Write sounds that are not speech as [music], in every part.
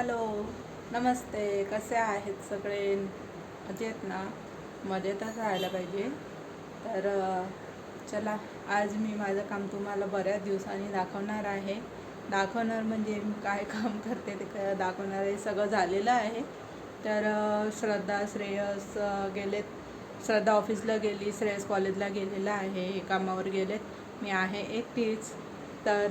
Hello नमस्ते कसे आहेत सगळे? मजेत ना? मजेतच राहायला पाहिजे. तर चला आज मी माझं काम तुम्हाला बऱ्याच दिवसांनी दाखवणार आहे. दाखवणार म्हणजे मी काय काम करते ते क- दाखवणार आहे. सगळं झालेलं आहे. तर श्रद्धा श्रेयस गेलेत. श्रद्धा ऑफिसला गेली श्रेयस कॉलेजला गेलेला आहे. हे कामावर गेलेत. मी आहे एकटीच. तर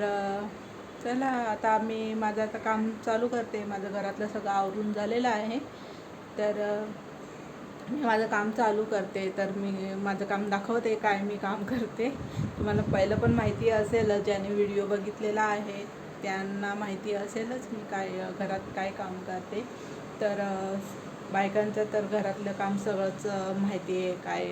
चला आता मी माझं आता काम चालू करते. माझं घरातलं सगळं आवरून झालेलं आहे. तर मी माझं काम चालू करते. तर मी माझं काम दाखवते काय मी काम करते. तुम्हाला पहिलं पण माहिती असेलच ज्याने व्हिडिओ बघितलेला आहे त्यांना माहिती असेलच मी काय घरात काय काम करते. तर बायकांचं तर घरातलं काम सगळंच माहिती आहे काय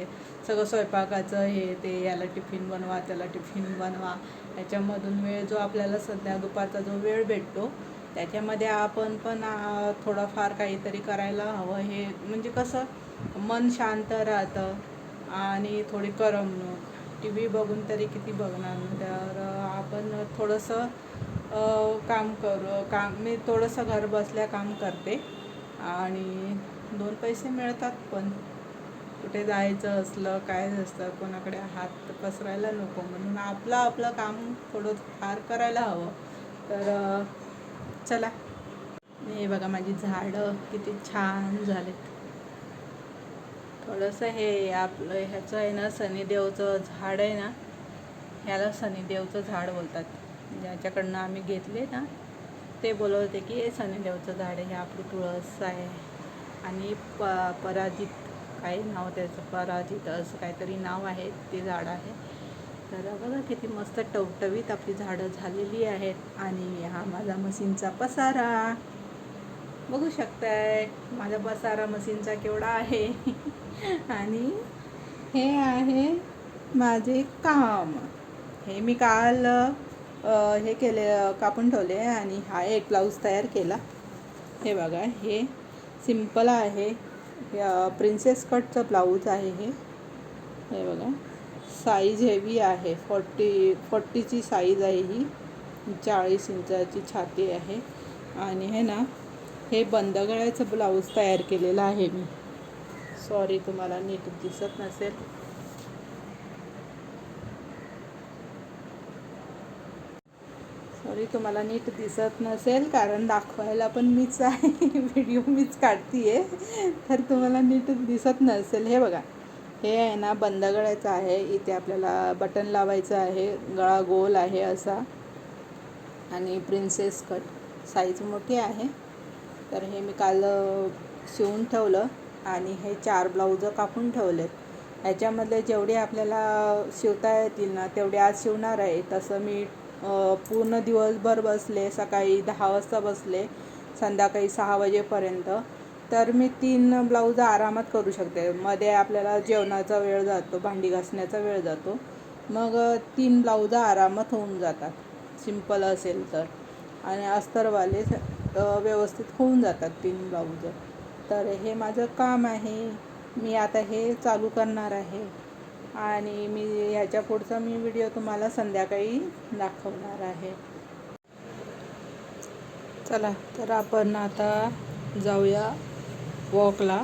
सगळं स्वयंपाकाचं हे ते याला टिफिन बनवा त्याला टिफिन बनवा. याच्यामधून वेळ जो आपल्याला सध्या दुपारचा जो वेळ भेटतो त्याच्यामध्ये आपण पण थोडंफार काहीतरी करायला हवं. हे म्हणजे कसं मन शांत राहतं आणि थोडी करमणूक. टी व्ही बघून तरी किती बघणार? तर आपण थोडंसं काम करू काम मी थोडंसं घर बसल्या काम करते. आणि दोन पैसे मिळतात पण. कुठे जायचं असलं काय असतं कोणाकडे हात पसरायला नको. म्हणून आपलं आपलं काम थोडं फार करायला हवं. तर चला. हे बघा माझी झाडं किती छान झालेत. थोडंसं हे आपलं ह्याचं आहे ना शनिदेवचं झाड आहे ना ह्याला शनिदेवचं झाड बोलतात. ज्याच्याकडनं आम्ही घेतले ना ते बोलत होते की हे सनीदेवचं झाड आहे हे आपली तुळस आहे. आणि प पराजित काही नाव त्याचं पराजित असं काहीतरी नाव आहे ते झाड आहे. तर बघा किती मस्त टवटवीत आपली झाडं झालेली आहेत. आणि हा माझा मशीनचा पसारा. बघू शकताय माझा पसारा मशीनचा केवढा आहे. आणि हे आहे माझे काम. हे मी काल हे केले कापून ठेवले आणि हा एक ब्लाऊज तयार केला. हे बघा हे सिंपल आहे. प्रिन्सेस कटचं ब्लाऊज आहे हे. हे बघा साईज हेवी आहे. फोर्टी फोर्टीची साईज आहे ही. चाळीस इंचाची छाती आहे. आणि हे ना हे बंद गळ्याचं ब्लाऊज तयार केलेलं आहे मी. सॉरी तुम्हाला नीट दिसत नसेल. सॉरी तुम्हाला नीट दिसत नसेल कारण दाखवायला पण मीच आहे [laughs] व्हिडिओ मीच काढतीये तर तुम्हाला नीट दिसत नसेल. हे बघा हे आहे ना बंद गळ्याचं आहे. इथे आपल्याला बटन लावायचं आहे गळा गोल आहे असा. आणि प्रिन्सेस कट साईज मोठी आहे. तर हे मी काल शिवून ठेवलं आणि हे चार ब्लाऊजं कापून ठेवलेत. ह्याच्यामधले जेवढे आपल्याला शिवता येतील ना तेवढे आज शिवणार आहे. तसं मी पूर्ण दिवसभर बसले सकाळी दहा वाजता बसले संध्याकाळी सहा वाजेपर्यंत. तर मी तीन ब्लाऊज आरामात करू शकते. मध्ये आपल्याला जेवणाचा वेळ जातो भांडी घासण्याचा वेळ जातो. मग तीन ब्लाऊज आरामात होऊन जातात. सिंपल असेल तर. आणि अस्तरवाले व्यवस्थित होऊन जातात तीन ब्लाऊज तर हे माझं काम आहे. मी आता हे चालू करणार आहे. आणि मी ह्याच्या पुढचा मी व्हिडिओ तुम्हाला संध्याकाळी दाखवणार आहे. चला तर आपण आता जाऊया वॉकला.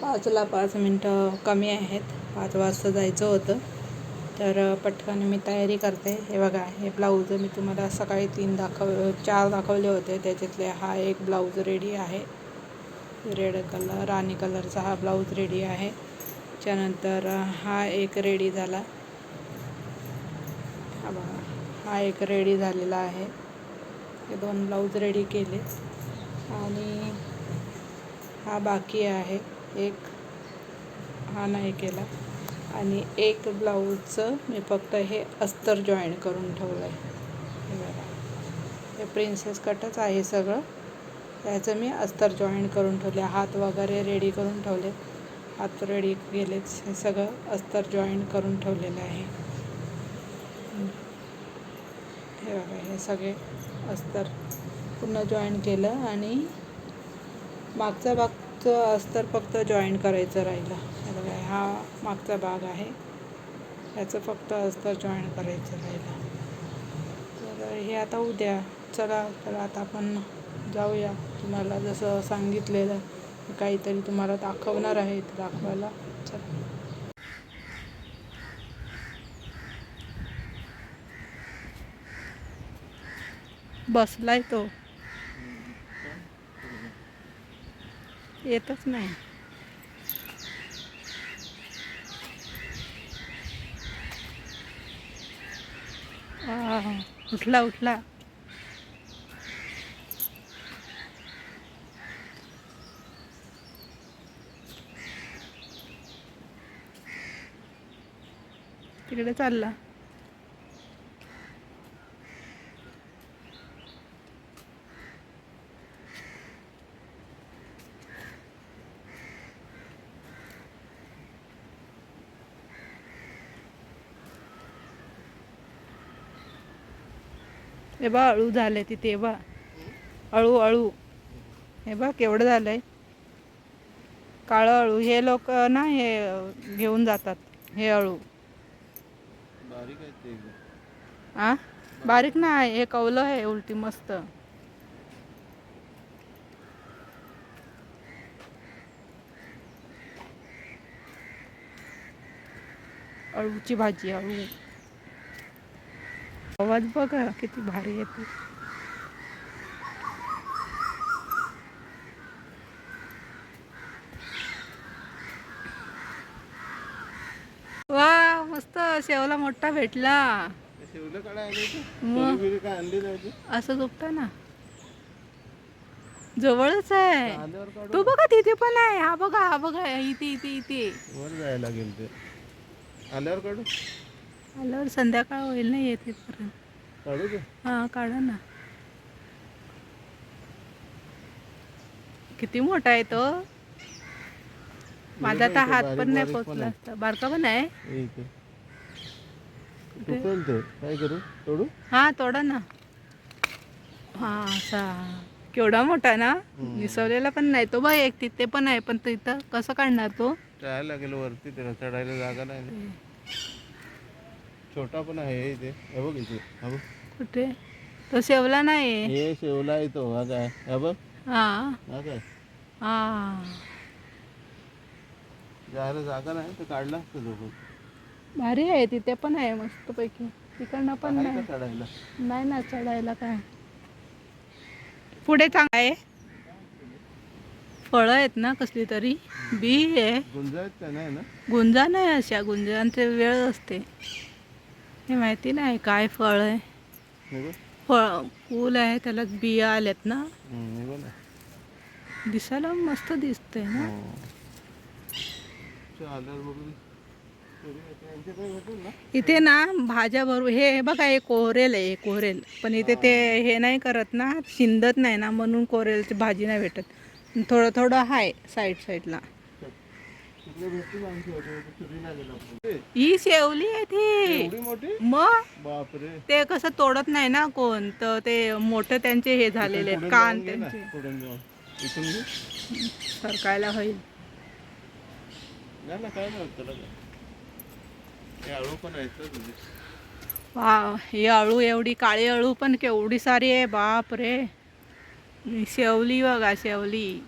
पाचला पाच मिनटं कमी आहेत. पाच वाजता जायचं होतं. तर पटकन मी तयारी करते. हे बघा हे ब्लाऊज मी तुम्हाला सकाळी तीन दाखव चार दाखवले होते. त्याच्यातले हा एक ब्लाऊज रेडी आहे. रेड कलर राणी कलरचा हा ब्लाऊज रेडी आहे. त्यानंतर हा एक रेडी झाला. हा बघा हा एक रेडी झालेला आहे. हे दोन ब्लाऊज रेडी केले. आणि हा बाकी आहे. एक हा नाही केला. आणि एक ब्लाऊजचं मी फक्त हे अस्तर जॉईन करून ठेवलं आहे हे बघा. हे प्रिन्सेस कटच आहे सगळं. त्याचं मी अस्तर जॉईन करून ठेवले हात वगैरे रेडी करून ठेवले आत रेडी गेलेच हे सगळं अस्तर जॉईन करून ठेवलेलं आहे. हे बघा हे सगळे अस्तर पूर्ण जॉईन केलं आणि मागचा भागचं अस्तर फक्त जॉईन करायचं राहिलं. हे बघा हा मागचा भाग आहे. ह्याचं फक्त अस्तर जॉईन करायचं राहिलं. तर हे आता उद्या. चला तर आता आपण जाऊया. तुम्हाला जसं सांगितलेलं काहीतरी तुम्हाला दाखवणार आहे ते दाखवायला. चला. बसलाय तो. येतच नाही. उठला उठला. तिकडे चालला. हे बा अळू झाले तिथे बा अळू अळू. हे बा केवढं झालंय. काळं अळू. हे लोक ना हे घेऊन जातात हे अळू. बारीक आहे ते आ? बारीक नाही हे कवलं आहे उलटी मस्त. अळूची भाजी अळू. आवाज बघा किती भारी येते वा मस्त शेवला मोठा भेटला. मग? असं झोपता ना. जवळच आहे. तू बघा तिथे पण आहे. हा बघा हा बघा. इथे इथे इथे. वर जायला लागेल ते. आल्यावर काढू. आल्यावर संध्याकाळ होईल ना येते काढू हा काढा ना. किती मोठा आहे तो. माझा तर हात पण नाही पोचला असता. बारका पण आहे? तुटेल ते काय करू? तोडू? हा तोडा ना. हा असा. केवढा मोठा ना? निसवलेला पण नाही. तो बघ एक तिथे पण आहे पण तिथं कसं काढणार तो? जायला लागेल वरती त्याला चढायला जागा नाही ना. छोटा पण आहे इथे. हे बघ इथे. हा बघ. कुठे? तो शेवला नाही. हे शेवला येतो हा काय? हा बघ. हा. हा काय? हा. जायला जागा नाही तर काढला असतं दोघं भारी आहे तिथे पण आहे मस्तपैकी. तिकडनं पण नाही. चढायला? नाही ना चढायला काय? पुढे चांगलं आहे. फळं आहेत ना कसली तरी? बी आहे. नाही ना? गुंजा नाही अशा गुंजांचे वेळ असते. हे माहिती नाही काय फळ आहे. हे फळ फूल आहे त्याला बिया आल्यात ना. हे दिसायला मस्त दिसतंय ना. इथे ना भाज्या भरू हे बघा हे कोरेल आहे हे कोरेल पण इथे ते हे नाही करत ना शिंदत नाही ना म्हणून कोरेलची भाजी नाही भेटत. थोडं थोडं आहे साईड साईडला. ही शेवली आहे ती. मग? ते कसं तोडत नाही ना कोण तर ते मोठे त्यांचे हे झालेले आहेत कान त्यांचे. सरकायला होईल. वा ही अळू एवढी काळी अळू पण केवढी सारी आहे बाप रे. शेवली बघा शेवली.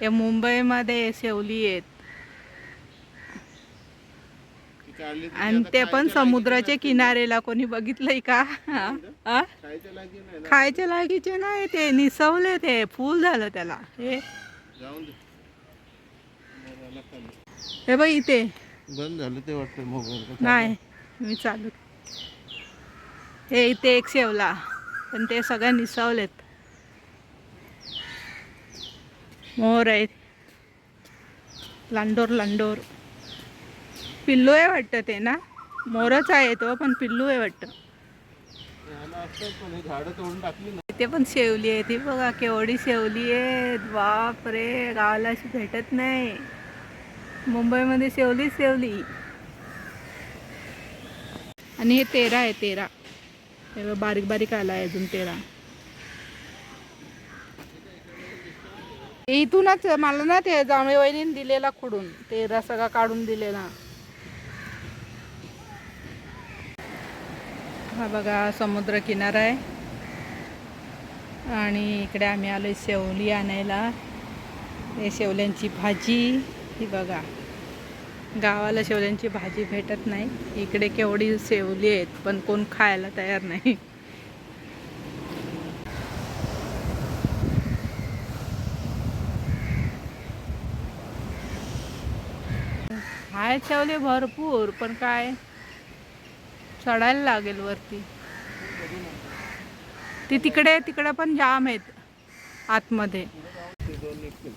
हे मुंबईमध्ये शेवली आहेत. आणि ते पण समुद्राच्या किनारेला कोणी बघितलंय का? खायच्या लागीचे नाही ते निसवले ते फुल झालं त्याला. हे. हे बघ इथे. बंद झालं ते वाटतं मोबाईल नाही मी चालू. हे इथे एक शेवला पण ते सगळ्या निसवलेत. मोर आहेत. लांडोर लांडोर. पिल्लू आहे वाटतं ते ना? मोरच आहे तो पण पिल्लू आहे वाटतं. असतात पण झाडं तोडून टाकली ना. इथे पण शेवली आहे ती बघा केवढी शेवली आहे बाप रे गावाला अशी भेटत नाही. मुंबईमध्ये शेवली शेवली. आणि हे तेरा आहे तेरा. हे बारीक बारीक आला आहे अजून तेरा. इथूनच मला ना ते जांभळे वहिनीने दिलेला खुडून. तेरा सगळा काढून दिलेला. हा बघा समुद्र किनारा आहे. आणि इकडे आम्ही आलो शेवली आणायला. हे शेवल्यांची भाजी. ही बघा. गावाला शेवल्यांची भाजी भेटत नाही. इकडे केवढी शेवली आहेत पण कोण खायला तयार नाही. आहेत शेवले भरपूर पण काय? चढायला लागेल वरती. ती तिकडे तिकडे पण जाम आहेत आतमध्ये. दोन निघतील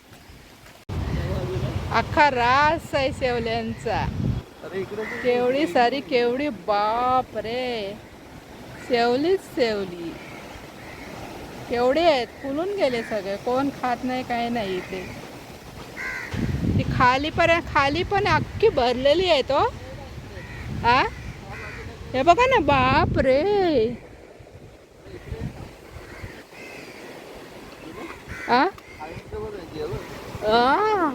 अख्खा रास आहे शेवल्यांचा. पण केवढी सारी केवढी बाप रे. शेवलीच शेवली. केवढे आहेत? फुलून गेले सगळे. कोण खात नाही काही नाही इथे. ती खाली पर्यंत खाली पण अख्खी भरलेली आहे तो आ? हे बघा ना बाप रे. आ आईचं बघ जेवण आ.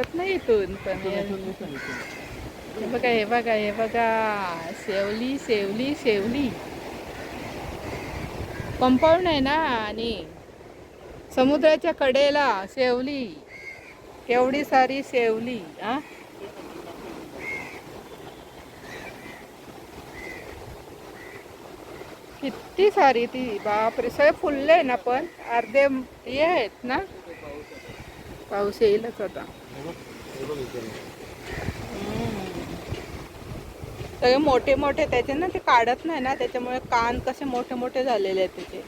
दिसत नाही इथून पण हे- बघा हे बघा हे बघा. शेवली शेवली शेवली. कंपाऊंड आहे ना आणि समुद्राच्या कडेला शेवली. केवढी सारी शेवली हा? किती सारी ती बापरे. सगळे फुलले ना पण? अर्धे हे आहेत ना? पाऊस येईलच आता. हे सगळे मोठे मोठे त्याचे ना ते काढत नाही ना त्याच्यामुळे कान कसे मोठे मोठे झालेले आहेत त्याचे.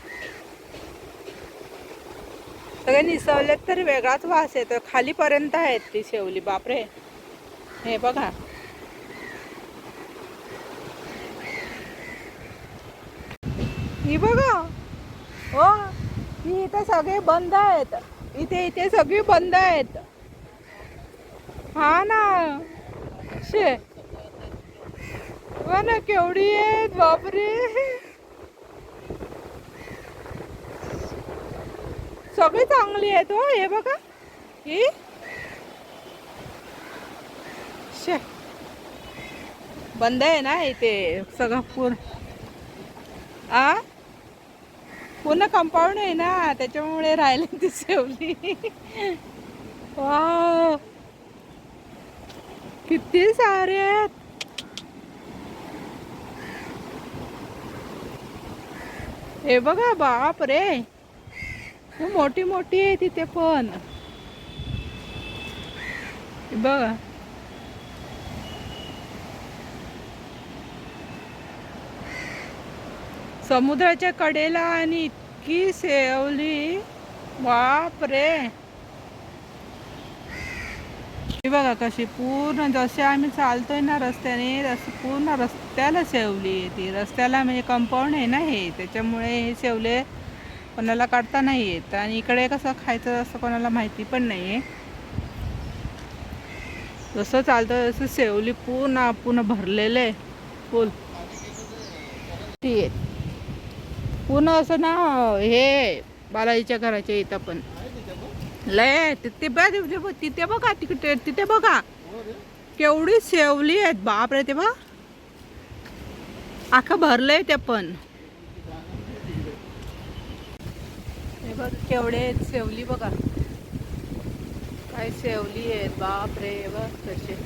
सगळे निसवलेत तरी वेगळाच वास येतो खालीपर्यंत आहेत ती शेवली बापरे. हे बघा. ही बघा. हो ही इथं सगळे बंद आहेत. इथे इथे सगळी बंद आहेत. हा ना. शे. हो ना केवढी आहेत बापरे. सगळी चांगली आहेत हो हे बघा. ही. शे. बंद आहे ना इथे सगळं पूर्ण. आ? पूर्ण कंपाऊंड आहे ना त्याच्यामुळे राहिले ती शेवली वा किती सारे आहेत. हे बघा बाप रे. मोठी मोठी आहे तिथे पण. बघा. समुद्राच्या कडेला आणि इतकी सेवली बाप रे ही बघा कशी पूर्ण जसे आम्ही चालतोय ना रस्त्याने तसं पूर्ण रस्त्याला शेवली आहे ती. रस्त्याला म्हणजे कंपाऊंड आहे ना हे. त्याच्यामुळे हे शेवले कोणाला काढता नाही येत. आणि इकडे कसं खायचं असं कोणाला माहिती पण नाही आहे जसं चालतं तसं शेवली पूर्ण पूर्ण भरलेलं आहे. फुल ती पूर्ण असं ना हे बालाजीच्या घराच्या इथं पण. लय तिथे बघ तिथे बघ तिथे बघा तिकडे तिथे बघा. केवढी सेवली आहेत बाप रे ते बा आखं भरलंय ते पण. हे बघ केवढे आहेत सेवली बघा. काय सेवली आहेत बाप रे बघ तसे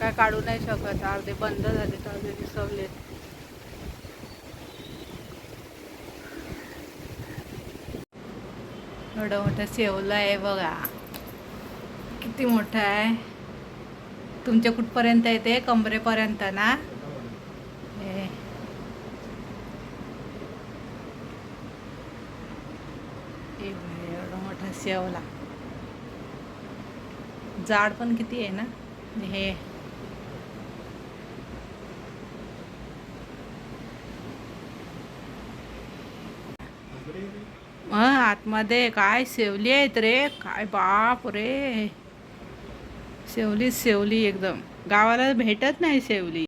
काय काढू नाही शकत अर्धे बंद झाले अर्धे दिसवलेत एवढं मोठं शेवला आहे बघा. किती मोठं आहे. तुमच्या कुठपर्यंत येते कमरेपर्यंत ना? हे. एवढा मोठा शेवला जाड पण किती आहे ना? हे मग आतमध्ये काय शेवली आहेत रे? काय बाप रे? शेवली शेवली एकदम. गावाला भेटत नाही शेवली